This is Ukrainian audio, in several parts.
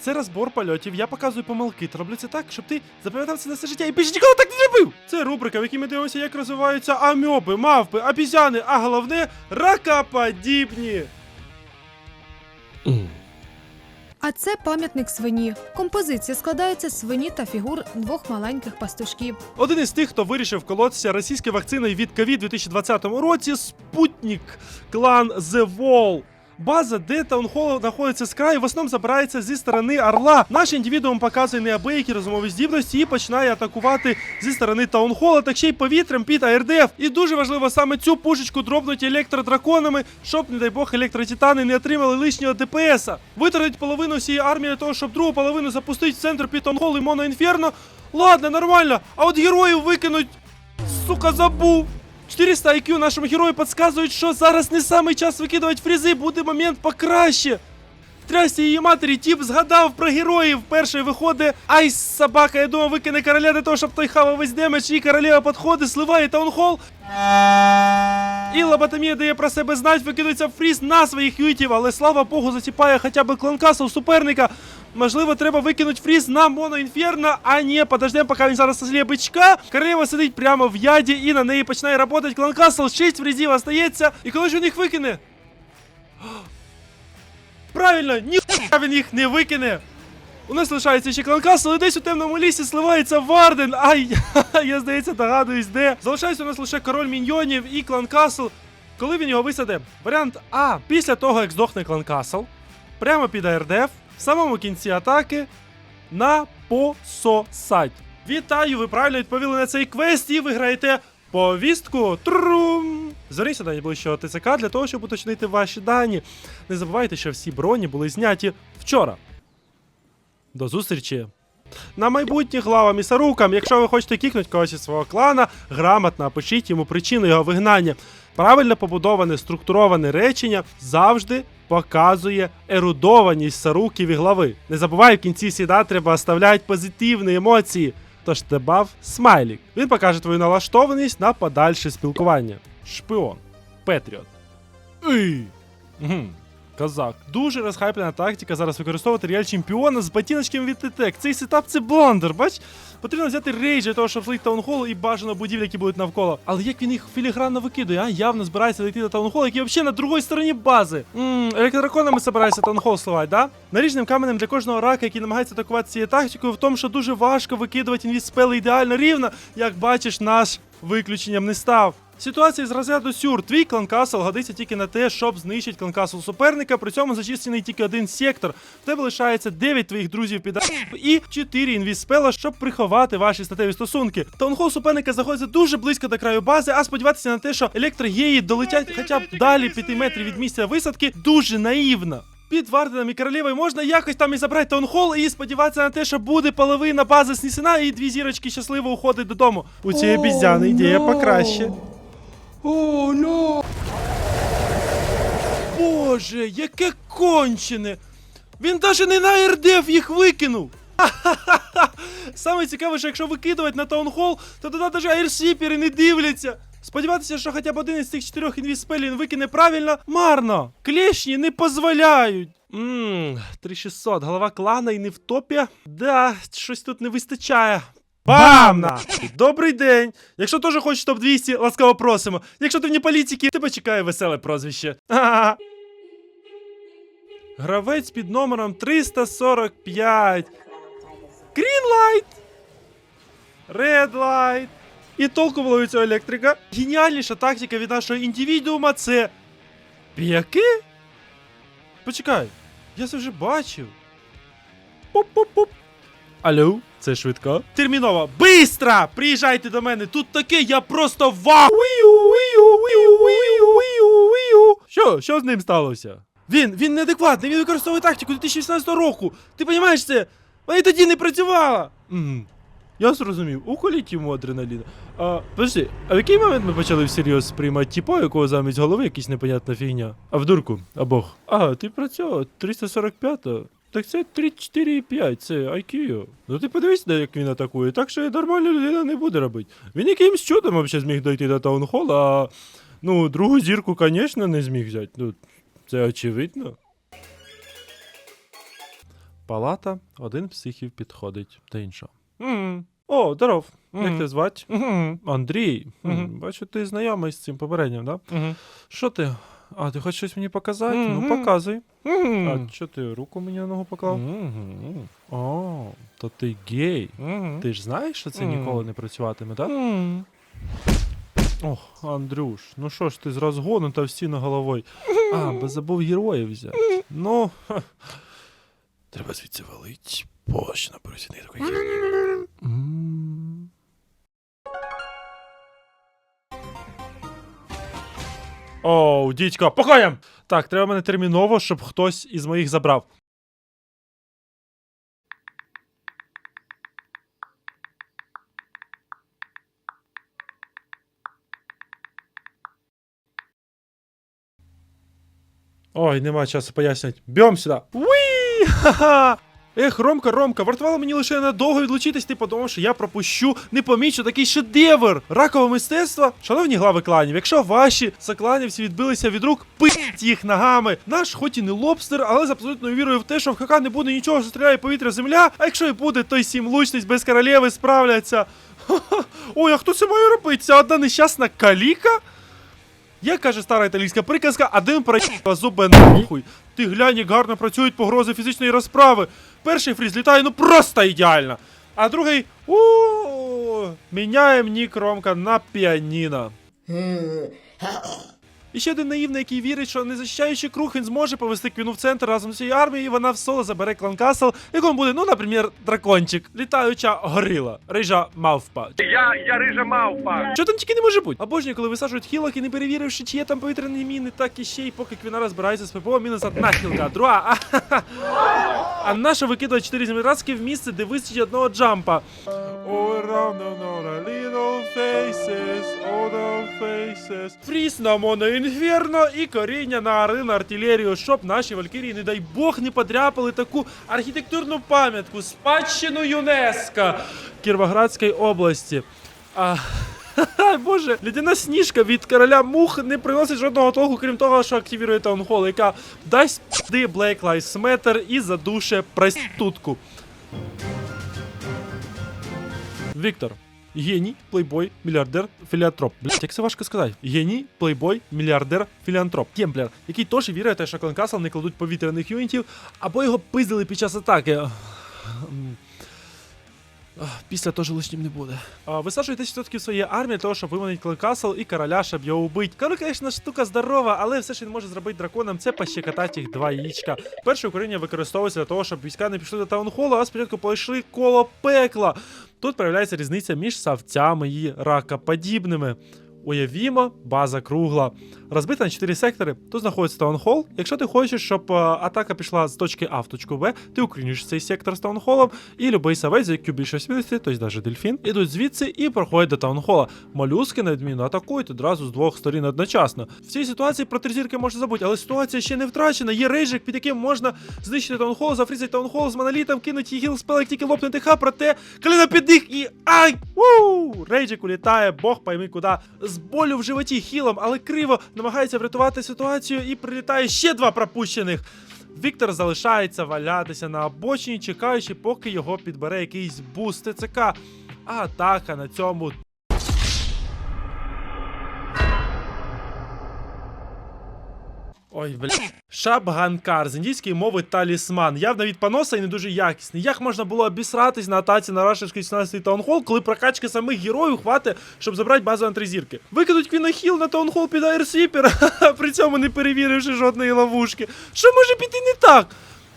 Це розбор польотів. Я показую помилки та роблю це так, щоб ти запам'ятав це на все життя і більше ніколи так не робив. Це рубрика, в якій ми дивимося, як розвиваються амьоби, мавпи, обізяни, а головне ракоподібні. А це пам'ятник свині. Композиція складається з свині та фігур двох маленьких пастушків. Один із тих, хто вирішив колотися російською вакциною від ковід у 2020 році, Спутник, клан The Wall. База, де таунхол знаходиться з краю, в основному забирається зі сторони Орла. Наш індивідуум показує неабиякі розумові здібності і починає атакувати зі сторони таунхола, так ще й повітрям під АРДФ. І дуже важливо саме цю пушечку дропнуть електродраконами, щоб, не дай Бог, електротитани не отримали лишнього ДПСа. Витратить половину всієї армії для того, щоб другу половину запустити в центр під таунхол і моноінферно. Ладно, нормально. А от героїв викинуть. Сука, забув. 400 IQ нашому герою підказують, що зараз не самий час викидувати фрізи, буде момент покраще. Трясті її матері, тіп згадав про героїв. Перший виходить Айс собака, я думаю, викине короля для того, щоб той хавав весь демедж, і королева підходить, сливає таунхол. І лоботомія дає про себе знать, викидується фріз на своїх юнітів, але слава Богу, заціпає хоча б кланкасл суперника. Можливо, треба викинути фріз на моноінферно, а ні, подождемо, поки він зараз созліє бичка. Королева сидить прямо в яді і на неї починає працювати кланкасл, 6 фрізів остається. І коли ж він їх викине? Правильно, ніхуя він їх не викине. У нас лишається ще кланкасл, і десь у темному лісі сливається Варден. Ай, я здається, догадуюсь, де. Залишається у нас лише король міньйонів і кланкасл. Коли він його висаде? Варіант А. Після того, як здохне кланкасл, прямо під АРДФ, в самому кінці атаки на пососать. Вітаю! Ви правильно відповіли на цей квест і виграєте повістку. Трум! Зверніться до найближчого ТЦК для того, щоб уточнити ваші дані. Не забувайте, що всі броні були зняті вчора. До зустрічі! На майбутнє главам і сарукам, якщо ви хочете кікнути когось із свого клана, грамотно опишіть йому причину його вигнання. Правильно побудоване структуроване речення завжди показує ерудованість саруків і глави. Не забувай, в кінці сіда треба оставляти позитивні емоції. Тож дебаф смайлік. Він покаже твою налаштованість на подальше спілкування. Шпіон. Петріот. Ей. Угу. Козак. Дуже розхайплена тактика зараз використовувати реаль чемпіона з ботиночками від ТТЕК. Цей сетап це бландер, бач? Потрібно взяти рейдж для того, щоб злити таунхол і бажано будівлі, які будуть навколо. Але як він їх філігранно викидує, а? Явно збирається дійти до таунхолу, який взагалі на другій стороні бази. Ммм, електродраконами збирається таунхол сливати, да? Наріжним каменем для кожного рака, який намагається атакувати цією тактикою, в тому, що дуже важко викидувати інвіст спели ідеально рівно, як бачиш, наш виключенням не став. Ситуація з розряду сюр. Твій кланкасл годиться тільки на те, щоб знищити кланкасл суперника. При цьому зачищений тільки один сектор. В тебе лишається 9 твоїх друзів під і 4 інвіспела, щоб приховати ваші статеві стосунки. Таунхол суперника знаходиться дуже близько до краю бази, а сподіватися на те, що електрогеї долетять хоча б далі 5 метрів від місця висадки, дуже наївно. Під Варденом і можна якось там і забрати таунхол і сподіватися на те, що буде половина бази снесена і дві зірочки щасливо уходить додому. У цієї обізяни ідея покраще. О, ну. Боже, яке кончене! Він даже не на РДФ їх викинув! Саме цікаве, що якщо викидувати на таунхол, то туди навіть айрсіпери не дивляться. Сподіватися, що хоча б один із цих чотирьох інвіспелів він викине правильно, марно. Клешні не дозволяють. Ммм, 3600, голова клана і не в топі. Да, щось тут не вистачає. Бам! Добрий день! Якщо теж хочеш топ 200, ласкаво просимо. Якщо ти вне політики, тебе чекає веселе прозвище. Гравець під номером 345. Green light. Red light. І толку було від цього електрика. Геніальніша тактика від нашого індивідуума це. Піяки? Почекай, я це вже бачив. Пуп-пуп-пуп. Алло, це швидко. Терміново, бистро! Приїжджайте до мене. Тут таке, я просто уію. Що? Що з ним сталося? Він, він неадекватний, він використовує тактику 2018 року. Ти розумієш це? Вона й тоді не працювала. Мгм. Я зрозумів, уколіть йому адреналіну. А, подожди, а в який момент ми почали всерйоз сприймати типа, у якого замість голови якась непонятна фігня? А в дурку, а бог. А, ти про цього, 345 Так це 3-4-5, це IQ. Ну ти подивись, як він атакує, так що нормальна людина не буде робити. Він якимсь чудом взагалі зміг дойти до таунхола, а ну, другу зірку, звісно, не зміг взяти. Ну, це очевидно. Палата, один психів підходить до іншого. М. О, здоров. Як Мгм. тебе звати? Мгм. Андрій. М, Мгм. Бачу, ти знайомий з цим попереднім, да? Що ти? А, ти хочеш щось мені показати? Ну, показуй. А що ти руку мені на ногу поклав? О, то ти гей. Ти ж знаєш, що це ніколи не працюватиме, так? Ох, Андрюш, ну що ж ти з розгону та всі на головою. А, бо забув героїв взяти. Ну. ха. Треба звідси валить. Боже, наберуся не такої херні. М. Оу, дідько, покоєм! Так, треба мене терміново, щоб хтось із моїх забрав. Ой, нема часу пояснювати. Бьом сюди. Уи! Ха-ха! Ех, Ромка, Ромка, вартувало мені лише надовго відлучитись, ти подумав, що я пропущу, не помічу такий шедевр ракове мистецтво. Шановні глави кланів, якщо ваші сокланівці відбилися від рук, пить їх ногами. Наш, хоч і не лобстер, але з абсолютною вірою в те, що в ХК не буде нічого, що стріляє повітря земля. А якщо і буде, то й сім лучниць без королеви справляться. Ой, а хто це має робити? Ця одна нещасна каліка? Як каже стара італійська приказка, один проїхала зуби нахуй. Ти глянь, як гарно працюють погрози фізичної розправи. Перший фріз літає ну просто ідеально. А другий у міняє мені кромка на піаніно. І ще один наївний, який вірить, що не захищаючи круг, він зможе повести квіну в центр разом з цією армією, і вона в соло забере клан Касл, якому буде, ну, наприклад, дракончик, літаюча горила, рижа мавпа. Я, я рижа мавпа. Що там тільки не може бути? Обожнюю, коли висаджують хілок і не перевіривши, чи є там повітряні міни, так і ще й поки квіна розбирається з ППО, мінус одна хілка, друга. А, а наша викидує 4 землетрацки в місце, де вистачить одного джампа. All around world little faces, faces. Фріз на моноінферно і коріння на арин артилерію, щоб наші валькірії, не дай Бог, не подряпали таку архітектурну пам'ятку, спадщину ЮНЕСКО Кіровоградської області. А, Боже, лідяна сніжка від короля мух не приносить жодного толку, крім того, що активірує таунхол, яка дасть пди Black Lives Matter і задуше проститутку. Віктор. Геній, плейбой, мільярдер, філіантроп. Блять, як це важко сказати? Геній, плейбой, мільярдер, філіантроп. Кемплер, який теж вірить, те, що Кланкасл не кладуть повітряних юнітів, або його пиздили під час атаки. Після теж лишнім не буде. Висаджуйте висаджує 10% своєї армії того, щоб виманити Кланкасл і короля, щоб його убити. Король, звісно, штука здорова, але все, що він може зробити драконом, це пощекотати їх два яєчка. Перше укоріння використовується для того, щоб війська не пішли до таунхолу, а спочатку пройшли коло пекла. Тут проявляється різниця між савцями і ракоподібними. Уявімо, база кругла. Розбита на 4 сектори. Тут знаходиться таунхол. Якщо ти хочеш, щоб е, атака пішла з точки А в точку Б, ти укрінюєш цей сектор з таунхолом, і любий савець, за IQ більше 80, тобто навіть дельфін, ідуть звідси і проходять до таунхола. Молюски, на відміну, атакують одразу з двох сторін одночасно. В цій ситуації про три зірки можна забути, але ситуація ще не втрачена. Є рейджик, під яким можна знищити таунхол, зафрізати таунхол з монолітом, кинути її гіл спел, як тільки лопне ТХ, проте коліна під них і ай! Уу! Рейджик улітає, бог пойми куди. З болю в животі хілом, але криво намагається врятувати ситуацію і прилітає ще два пропущених. Віктор залишається валятися на обочині, чекаючи, поки його підбере якийсь буст ТЦК. А атака на цьому Ой, бля. Шабганкар з індійської мови талісман. Явно від поноса і не дуже якісний. Як можна було обісратись на атаці на рашерський 16 таунхол, коли прокачки самих героїв хватить, щоб забрати базу на три зірки? Викидуть квінохіл на таунхол під аерсвіпер, при цьому не перевіривши жодної ловушки. Що може піти не так?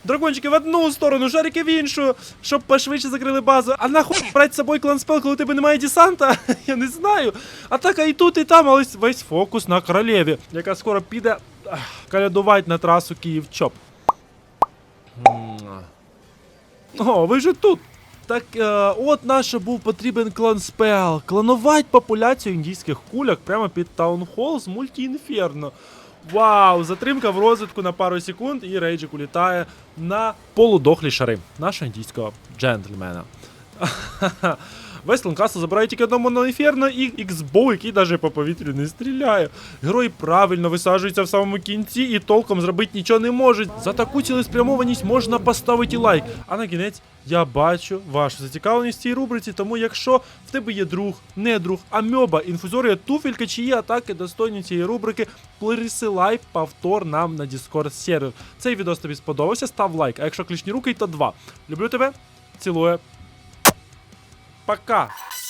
Дракончики в одну сторону, шарики в іншу, щоб пошвидше закрили базу. А нахуй брати з собою кланспел, коли у тебе немає десанта? Я не знаю. Атака і тут, і там, але весь фокус на королеві, яка скоро піде калядувати на трасу Київ-Чоп. О, ви вже тут. Так е, от наше був потрібен клан спел. Кланувати популяцію індійських куляк прямо під таунхол з мульті-інферно. Вау, затримка в розвитку на пару секунд, і рейджик улітає на полудохлі шари нашого індійського джентльмена. Весь Ланкасл забирає тільки одного Моноліферна і Іксбоу, який навіть по повітрю не стріляє. Герої правильно висаджуються в самому кінці і толком зробити нічого не можуть. За таку цілеспрямованість можна поставити лайк. А на кінець я бачу вашу зацікавленість в цій рубриці, тому якщо в тебе є друг, не друг, амьоба, інфузорія, туфелька, чиї атаки достойні цієї рубрики, присилай повтор нам на Discord сервер. Цей відос тобі сподобався, став лайк, а якщо клічні руки, то два. Люблю тебе, цілує. pra cá.